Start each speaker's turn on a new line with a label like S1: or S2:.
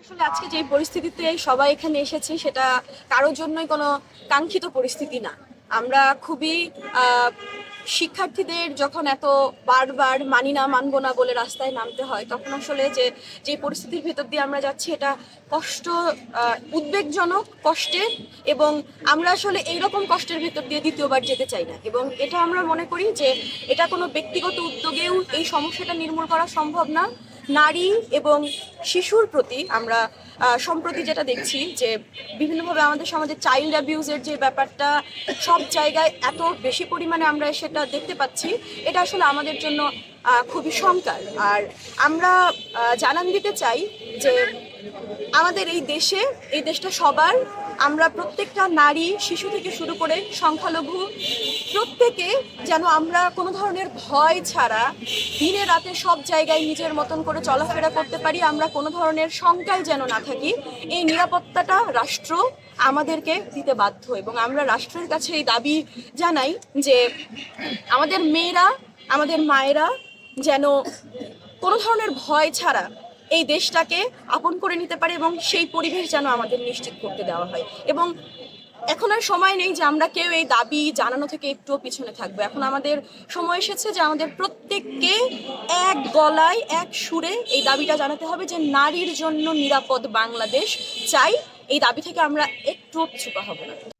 S1: আসলে আজকে যে পরিস্থিতিতে সবাই এখানে এসেছে, সেটা কারোর জন্যই কোনো কাঙ্ক্ষিত পরিস্থিতি না। আমরা খুবই শিক্ষার্থীদের যখন এত বারবার মানি না, মানবো না বলে রাস্তায় নামতে হয়, তখন আসলে যে যে পরিস্থিতির ভেতর দিয়ে আমরা যাচ্ছি, এটা কষ্ট উদ্বেগজনক কষ্টের এবং আমরা আসলে এইরকম কষ্টের ভেতর দিয়ে দ্বিতীয়বার যেতে চাই না। এবং এটা আমরা মনে করি যে, এটা কোনো ব্যক্তিগত উদ্যোগেও এই সমস্যাটা নির্মূল করা সম্ভব না। নারী এবং শিশুর প্রতি আমরা সম্প্রতি যেটা দেখছি যে বিভিন্নভাবে আমাদের সমাজে চাইল্ড অ্যাবিউজের যে ব্যাপারটা সব জায়গায় এত বেশি পরিমাণে আমরা সেটা দেখতে পাচ্ছি, এটা আসলে আমাদের জন্য খুবই শঙ্কার। আর আমরা জানান দিতে চাই যে আমাদের এই দেশে, এই দেশটা সবার। আমরা প্রত্যেকটা নারী, শিশু থেকে শুরু করে সংখ্যালঘু, প্রত্যেকে যেন আমরা কোনো ধরনের ভয় ছাড়া দিনে রাতে সব জায়গায় নিজের মতন করে চলাফেরা করতে পারি, আমরা কোনো ধরনের শঙ্কায় যেন না থাকি, এই নিরাপত্তাটা রাষ্ট্র আমাদেরকে দিতে বাধ্য। এবং আমরা রাষ্ট্রের কাছে এই দাবি জানাই যে আমাদের মেয়েরা, আমাদের মায়েরা যেন কোনো ধরনের ভয় ছাড়া এই দেশটাকে আপন করে নিতে পারে এবং সেই পরিবেশ যেন আমাদের নিশ্চিত করতে দেওয়া হয়। এবং এখন আর সময় নেই যে আমরা কেউ এই দাবি জানানো থেকে একটুও পিছনে থাকব। এখন আমাদের সময় এসেছে যে আমাদের প্রত্যেককে এক গলায়, এক সুরে এই দাবিটা জানাতে হবে যে নারীর জন্য নিরাপদ বাংলাদেশ চাই। এই দাবি থেকে আমরা একটুও পিছুপা হব না।